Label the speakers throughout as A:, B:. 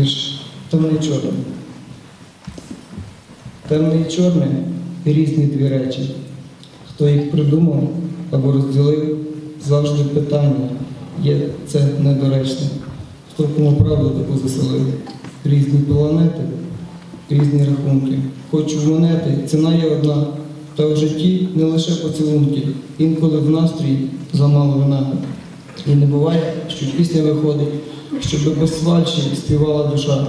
A: вірш темне і чорне. Темне і чорне різні дві речі. Хто їх придумав або розділив, завжди питання є це недоречне. Хто кому правду таку заселив? Різні планети, різні рахунки. Хочу в монети, ціна є одна. Та в житті не лише поцілунки, інколи в настрій замало вина. І не буває, що пісня виходить, щоб без фальші співала душа.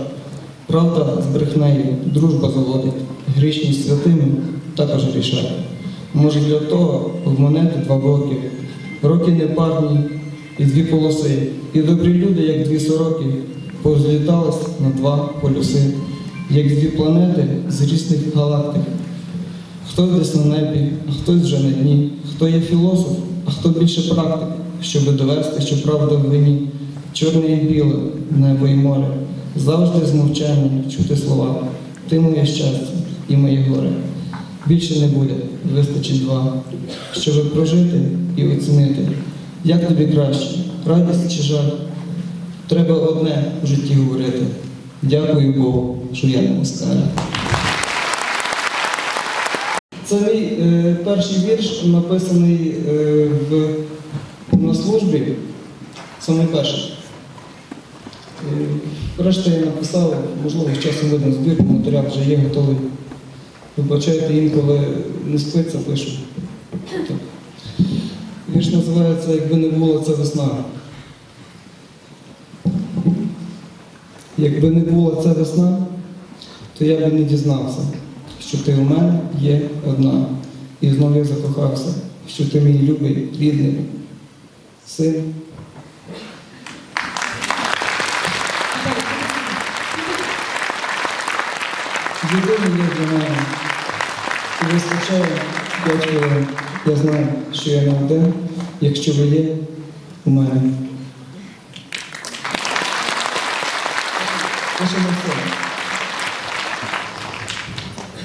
A: Правда з брехнею, дружба заводить, грішність святими також рішає. Може для того в монети два роки, роки непарні і дві полоси, і добрі люди, як дві сороки, позлітались на два полюси, як дві планети з різних галактик. Хтось десь на небі, а хтось вже на дні, хто є філософ, а хто більше практик, щоб довести, що правда в вині, чорне і біле, небо і море, завжди з мовчанням чути слова. Ти моє щастя і моє горе. Більше не буде, вистачить два, щоб прожити і оцінити. Як тобі краще, радість чи жаль? Треба одне в житті говорити. Дякую Богу, що я не москаля. Це мій е, перший вірш, написаний е, в, на службі, саме перший. Е, решта я написав, можливо, з часом видно збір, матеріал вже є готовий. Вибачайте, інколи не спиться, пишу. Так. Вірш називається Якби не було це весна. Якби не було це весна, то я б не дізнався, що ти у мене є одна. І знову я закохався, що ти мій любий, рідний син. Єдиний є для мене. І вистачає п'ять. Я знаю, що я не один, якщо ви є у мене.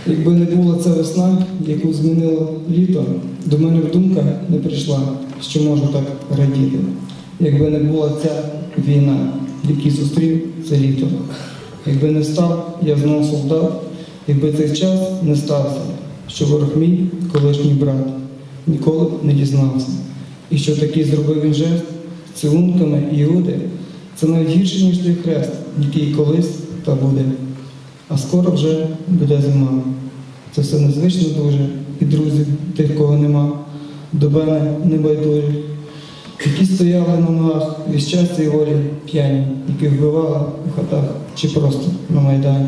A: Якби не була ця весна, яку змінило літо, до мене в думка не прийшла, що можу так радіти. Якби не була ця війна, який зустрів це літо. Якби не став, я знову солдат, якби цей час не стався, що ворог мій колишній брат ніколи б не дізнався. І що такий зробив він жест з цілунками Іуди, це навіть гірше, ніж той хрест, який колись та буде. А скоро вже буде зима. Це все незвично дуже, і друзів, тих, кого нема, до мене не байдужі, які стояли на ногах від щастя і волі п'яні, які вбивали у хатах чи просто на Майдані,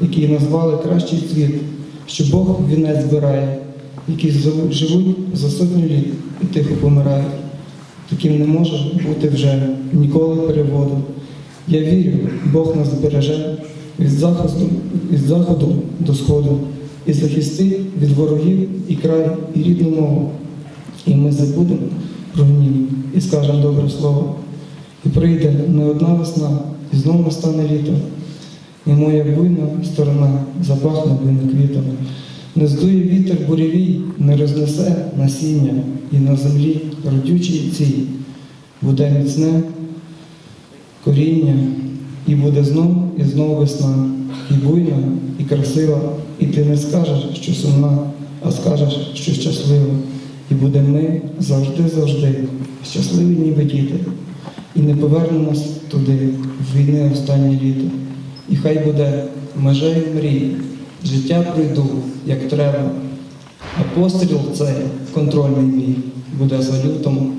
A: які назвали кращий світ, що Бог вінець збирає, які живуть за сотню літ і тихо помирають. Таким не може бути вже ніколи переводу. Я вірю, Бог нас збереже від заходу, від заходу до сходу і захистить від ворогів і край, і рідну мову. І ми забудемо про гнів і скажемо добре слово. І прийде не одна весна, і знову настане літо. І моя буйна сторона запахне квітами. Не здує вітер буревій, не рознесе насіння, і на землі родючий цій буде міцне коріння, і буде знов і знов весна, і буйна, і красива, і ти не скажеш, що сумна, а скажеш, що щаслива. І будемо ми завжди-завжди щасливі, ніби діти, і не повернемось туди, в війни останнє літо. І хай буде межею мрій, життя пройду, як треба, а постріл цей контрольний мій буде салютом